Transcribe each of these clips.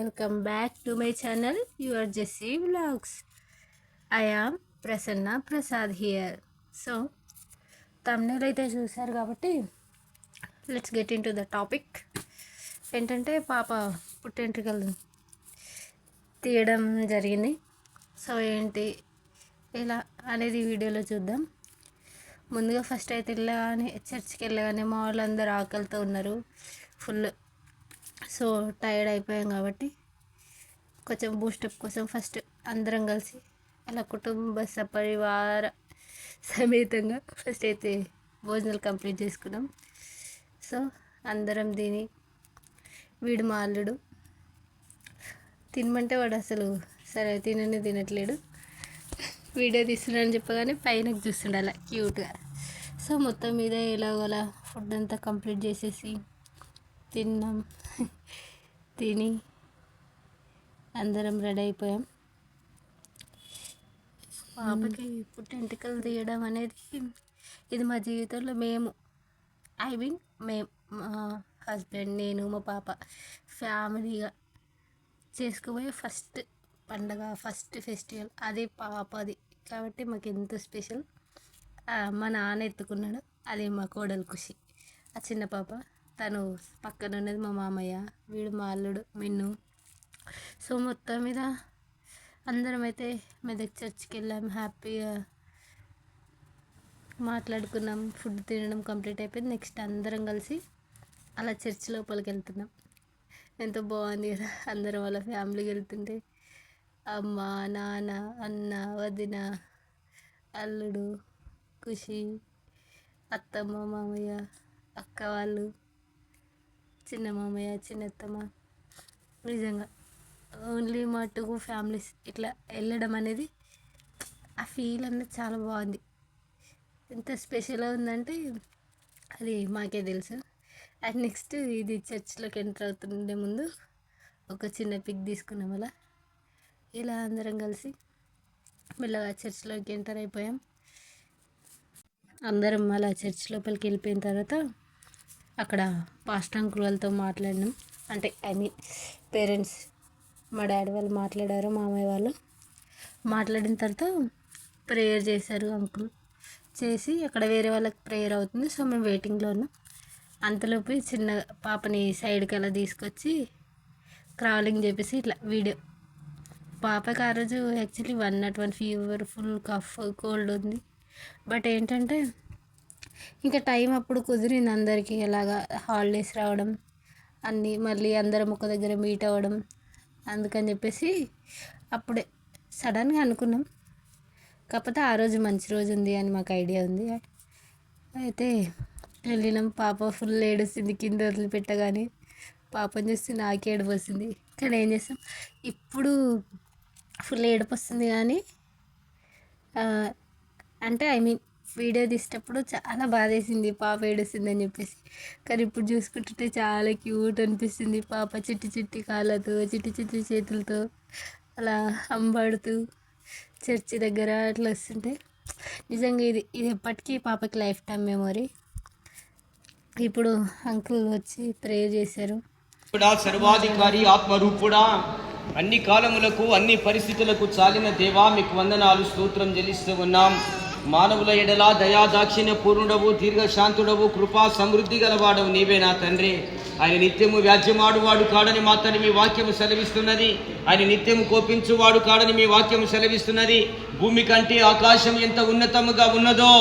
Welcome back to my channel your Jessie vlogs I am Prasanna Prasad here so thumbnail అయితే చూశారు కాబట్టి let's get into the topic ఏంటంటే పాప పుట్టెంట్రికలు తీయడం జరిగింది. సో ఏంటి ఇలా అనేది వీడియోలో చూద్దాం. ముందుగా ఫస్ట్ అయితే వెళ్ళగానే చర్చ్కి వెళ్ళగానే మా వాళ్ళందరూ ఆకలితో ఉన్నారు. ఫుల్ సో టైర్డ్ అయిపోయాం కాబట్టి కొంచెం బూస్టప్ కోసం ఫస్ట్ అందరం కలిసి అలా కుటుంబ సపరివార సమేతంగా ఫస్ట్ అయితే భోజనాలు కంప్లీట్ చేసుకున్నాం. సో అందరం తిని వీడు మా అల్లుడు. తినమంటే వాడు అసలు సరే తినని తినట్లేడు. వీడియో తీస్తున్నాడని చెప్పగానే పైన చూస్తుండాల క్యూట్గా సో మొత్తం మీద ఎలాగోలా ఫుడ్ అంతా కంప్లీట్ చేసేసి తిన్నాం. తిని అందరం రెడీ అయిపోయాం. పాపకి పుట్టెంటికలు తీయడం అనేది ఇది మా జీవితంలో మేము ఐ మీన్ మేము మా హస్బెండ్ నేను మా పాప ఫ్యామిలీగా చేసుకోబోయే ఫస్ట్ పండగ ఫస్ట్ ఫెస్టివల్. అదే పాపది. కాబట్టి మాకు ఎంతో స్పెషల్. మా నాన్న ఎత్తుకున్నాడు. అదే మా కోడలు ఖుషి. ఆ చిన్న పాప. తను పక్కన ఉన్నది మా మామయ్య. వీడు మా అల్లుడు మిన్ను. సో మొత్తం మీద అందరం అయితే మెదక్ చర్చ్కి వెళ్ళాం హ్యాపీగా మాట్లాడుకున్నాం. ఫుడ్ తినడం కంప్లీట్ అయిపోయింది. నెక్స్ట్ అందరం కలిసి అలా చర్చ్ లోపలికి వెళ్తున్నాం. ఎంతో బాగుంది కదా అందరం వాళ్ళ ఫ్యామిలీకి వెళ్తుంటే. అమ్మ నాన్న అన్న వదిన అల్లుడు ఖుషి అత్తమ్మ మామయ్య అక్క వాళ్ళు. చిన్న మామయ్య చిన్నత్తమ్మ నిజంగా ఓన్లీ మా టూ ఫ్యామిలీస్ ఇట్లా వెళ్ళడం అనేది ఆ ఫీల్ అనేది చాలా బాగుంది. ఎంత స్పెషల్గా ఉందంటే అది మాకే తెలుసు. అండ్ నెక్స్ట్ ఇది చర్చ్లోకి ఎంటర్ అవుతుండే ముందు ఒక చిన్న పిక్ తీసుకున్నాం అలా. ఇలా అందరం కలిసి మెల్లగా చర్చ్లోకి ఎంటర్ అయిపోయాం. అందరం అలా చర్చ్ లోపలికి వెళ్ళిపోయిన తర్వాత అక్కడ పాస్ట్ అంకుల్ వాళ్ళతో మాట్లాడినాం. అంటే ఐ మీన్ పేరెంట్స్ మా డాడీ వాళ్ళు మాట్లాడారు మామయ్య వాళ్ళు. మాట్లాడిన తర్వాత ప్రేయర్ చేశారు అంకుల్. చేసి అక్కడ వేరే వాళ్ళకి ప్రేయర్ అవుతుంది. సో మేము వెయిటింగ్లో ఉన్నాం. అంతలోపు చిన్న పాపని సైడ్కి అలా తీసుకొచ్చి క్రావలింగ్ చేపేసి ఇట్లా వీడియో. పాపకి ఆ రోజు actually one not one fever full cough cold ఉంది. బట్ ఏంటంటే ఇంకా టైం అప్పుడు కుదిరింది అందరికీ ఎలాగా హాలిడేస్ రావడం అన్నీ మళ్ళీ అందరం ఒక దగ్గర మీట్ అవ్వడం అందుకని చెప్పేసి అప్పుడే సడన్గా అనుకున్నాం. కాకపోతే ఆ రోజు మంచి రోజు ఉంది అని మాకు ఐడియా ఉంది. అయితే వెళ్ళినాం. పాప ఫుల్ ఏడుస్తుంది కింద వదిలిపెట్టగానే. పాపం చూస్తే నాకే ఏడుపు వస్తుంది కానీ ఏం చేస్తాం ఇప్పుడు ఫుల్ ఏడుపు వస్తుంది కానీ అంటే ఐ మీన్ వీడియో తీసేటప్పుడు చాలా బాధేసింది. పాప ఏడుస్తుంది అని చెప్పేసి. కానీ ఇప్పుడు చూసుకుంటుంటే చాలా క్యూట్ అనిపిస్తుంది. పాప చిట్టి చిట్టి కాళ్ళతో చిట్టి చిట్టి చేతులతో అలా అంబాడుతూ చర్చి దగ్గర అట్లా వస్తుంటే నిజంగా ఇది ఇది ఎప్పటికీ పాపకి లైఫ్ టైం మెమొరీ. ఇప్పుడు అంకుల్ వచ్చి ప్రే చేశారు. సర్వాధికారి ఆత్మరూపుడా అన్ని కాలములకు అన్ని పరిస్థితులకు చాలిన దేవా మీకు వందనాలు స్తోత్రం చెల్లిస్తూ ఉన్నాం. మానవుల ఎడల దయా దాక్షిణ్య పూర్ణుడవు దీర్ఘశాంతుడవు కృపా సమృద్ధి గలవాడవు నీవే నా తండ్రి. ఆయన నిత్యము వ్యాజ్యమాడువాడు కాడని మాత్రమే మీ వాక్యము సెలవిస్తున్నది. ఆయన నిత్యము కోపించువాడు కాడని మీ వాక్యము సెలవిస్తున్నది. భూమి కంటే ఆకాశం ఎంత ఉన్నతముగా ఉన్నదో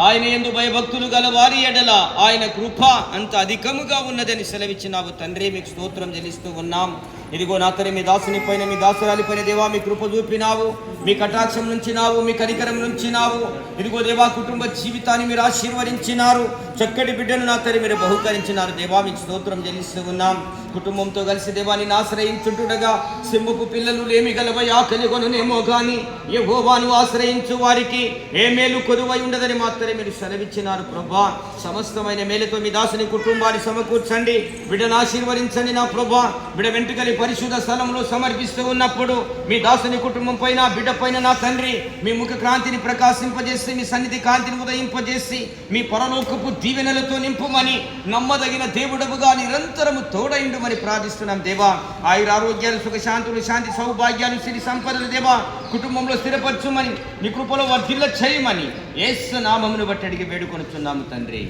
ఆయన ఎందు భయభక్తులు గల వారి ఎడల ఆయన కృప అంత అధికముగా ఉన్నదని సెలవిచ్చినావు తండ్రి. మీకు స్తోత్రం చెల్లిస్తూ ఉన్నాం. ఇదిగో నా తరి మీ దాసుని పైన మీ దాసురాలి పైన దేవా మీ కృప చూపినావు మీ కటాక్షం నుంచినావు మీ కనికరం నుంచినావు ఇదిగో దేవా కుటుంబ జీవితాన్ని మీరు ఆశీర్వదించినారు. చక్కటి బిడ్డను నా తరి మీరు బహుకరించినారు. దేవా మీకు స్తోత్రం చెల్లిస్తూ ఉన్నాం. కుటుంబంతో కలిసి దేవాన్ని ఆశ్రయించుంటుండగా సింహపు పిల్లలు లేమి గలవై ఆకలి కొనునేమో గాని యెహోవాను ఆశ్రయించు వారికి ఏ మేలు కొదువై ఉండదని మాత్రమే మీరు సెలవిచ్చినారు ప్రభా. సమస్తమైన మేలుతో మీ దాసుని కుటుంబాన్ని సమకూర్చండి. బిడ్డను ఆశీర్వదించండి నా ప్రభా. బిడ వెంట్రుకలి పరిశుద్ధ స్థలంలో సమర్పిస్తూ ఉన్నప్పుడు మీ దాసుని కుటుంబం పైన బిడ్డ పైన నా తండ్రి మీ ముఖ క్రాంతిని ప్రకాశింపజేసి మీ సన్నిధి కాంతిని ఉదయింపజేసి మీ పరలోకపు దీవెనలతో నింపుమని నమ్మదగిన దేవుడముగా నిరంతరము తోడైండుమని ప్రార్థిస్తున్నాం దేవా. ఆయుర ఆరోగ్యాలు సుఖశాంతులు శాంతి సౌభాగ్యాలు సిరి సంపదలు దేవా కుటుంబంలో స్థిరపరచుమని నీ కృపలో వర్ధిల్ల చేయమని ఏసు నామమును బట్టి అడిగి వేడుకొనుచున్నాము తండ్రి.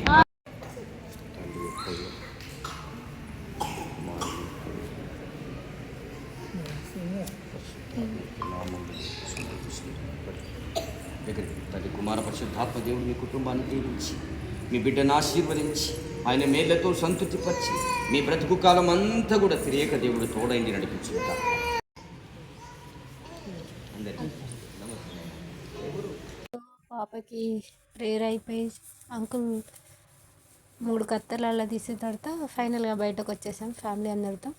దగ్గరికి. తల్లి కుమార పరిశుద్ధాత్మ దేవుడు మీ కుటుంబాన్ని దీవించి మీ బిడ్డను ఆశీర్వదించి ఆయన మేళ్ళతో సంతృప్తిపరిచి మీ బ్రతుకు కాలం అంతా కూడా తిరియక దేవుడు తోడైంది నడిపించుకుంటా. పాపకి ప్రేయర్ అయిపోయి అంకుల్ మూడు కత్తెలు అలా తీసిన తర్వాత ఫైనల్గా బయటకు వచ్చేసాం ఫ్యామిలీ అందరితో.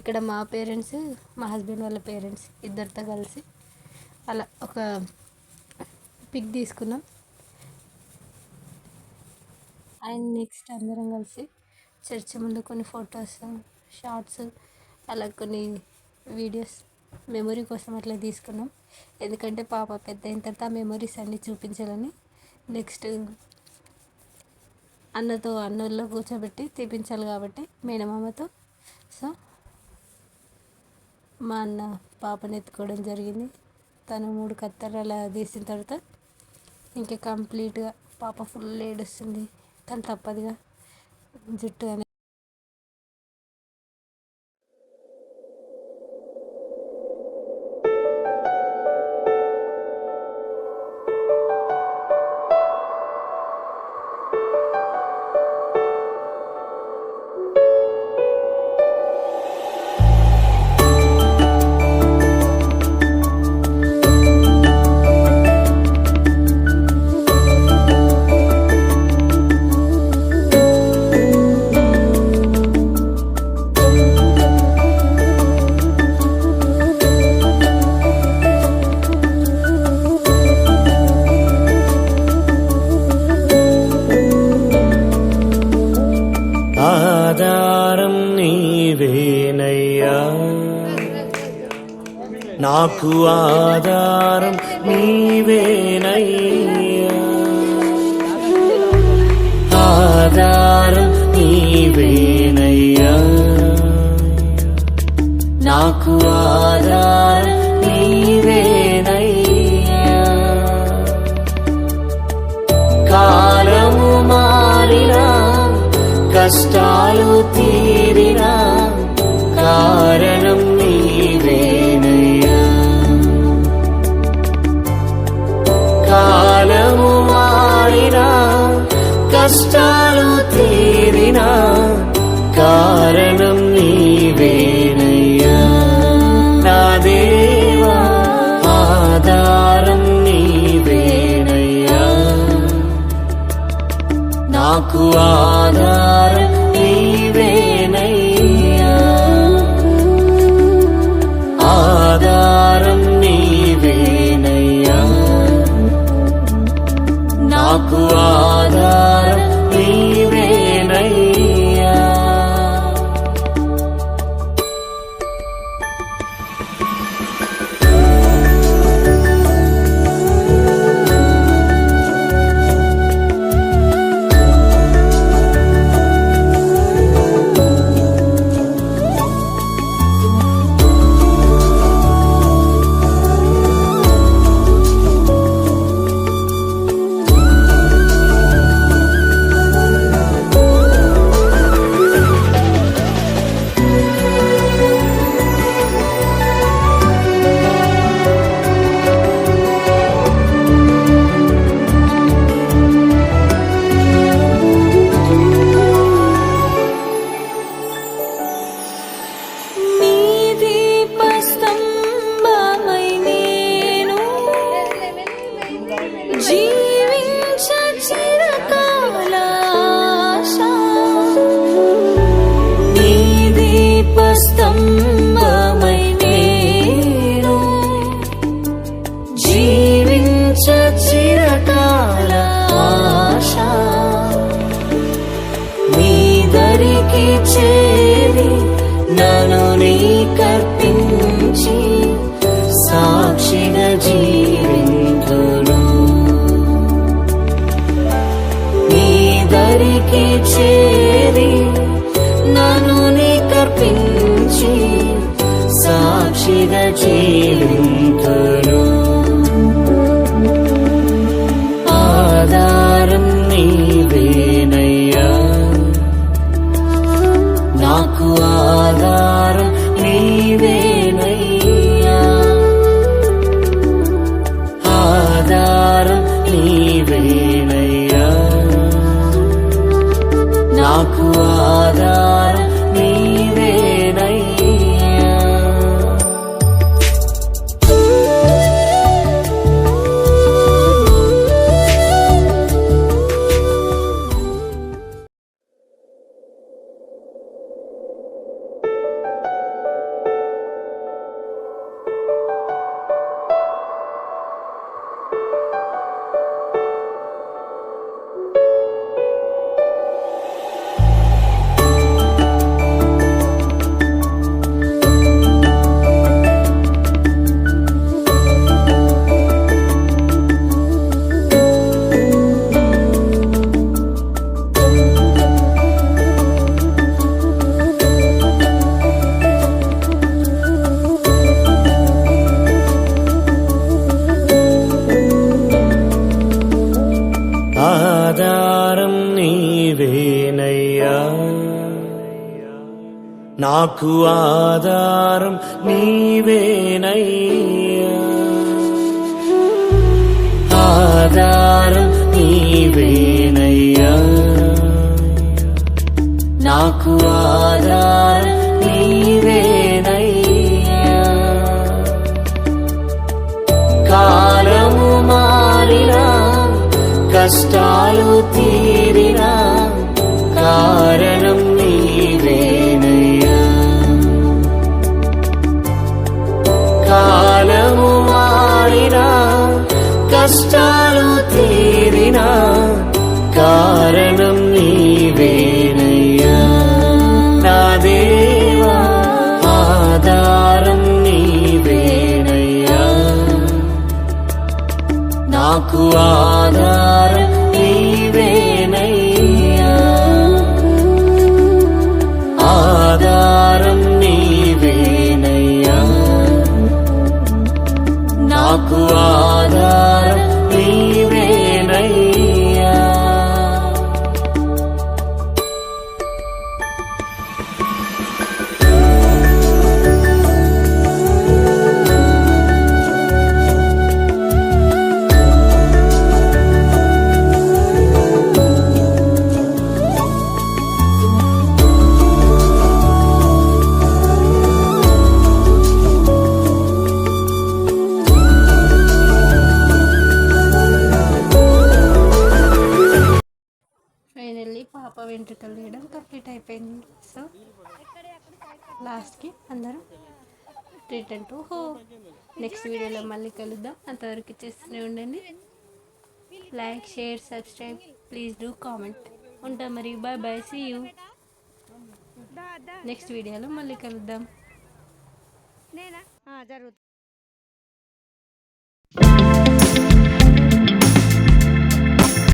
ఇక్కడ మా పేరెంట్స్ మా హస్బెండ్ వాళ్ళ పేరెంట్స్ ఇద్దరితో కలిసి అలా ఒక పిక్ తీసుకున్నాం అండ్ నెక్స్ట్ అందరం కలిసి చర్చి ముందు కొన్ని ఫొటోస్ షార్ట్స్ అలా కొన్ని వీడియోస్ మెమొరీ కోసం అట్లా తీసుకున్నాం. ఎందుకంటే పాప పెద్ద అయిన తర్వాత ఆ మెమొరీస్ అన్నీ చూపించాలని నెక్స్ట్ అన్నతో అన్నోళ్ళలో కూర్చోబెట్టి తీపించాలి కాబట్టి మేనమామతో. సో మా అన్న పాపని ఎత్తుకోవడం జరిగింది. తను మూడు కత్తెరలు అలా తీసిన తర్వాత ఇంకా కంప్లీట్గా పాప ఫుల్ ఏడుస్తుంది కానీ తప్పదుగా జుట్టు అనేది మాకు ఆధారం నీవేనయ్యా. ఆధారం నీవేనయ్యా. నాకు ఆధారం నీవేనయ్యా. కాలము మారిన కష్టాలు ఆధారం నీవేనయ్యా. ఆధారం నీవేనయ్యా. నాకు ఆధారం చేరి నన్ను నీకర్పించి సాక్షిగా జీవింతును. నీ దరికి చేరి నన్ను నీకర్పించి సాక్షిగా జీవి నాకు ఆధారం నీవేనయ్యా. ఆధారం నీవేనయ్యా. నాకు ఆధారం నీవేనయ్యా. కాలము మారినా కష్టాలు తీరినా కారణం కష్టాలు తీరినా కారణం నీవేనయ్యా. నా దేవా ఆధారం నీవేనయ్యా. నాకు ఆధారం కంప్లీట్ అయిపోయింది సో లాస్ట్కి అందరం రిటర్న్ టు హోమ్ నెక్స్ట్ వీడియోలో మళ్ళీ కలుద్దాం. అంతవరకు చేస్తూనే ఉండండి. Like share subscribe. Please do comment. ఉంటా మరి. Bye bye. See you next వీడియోలో మళ్ళీ కలుద్దాం. నేనా? జరుగుతుంది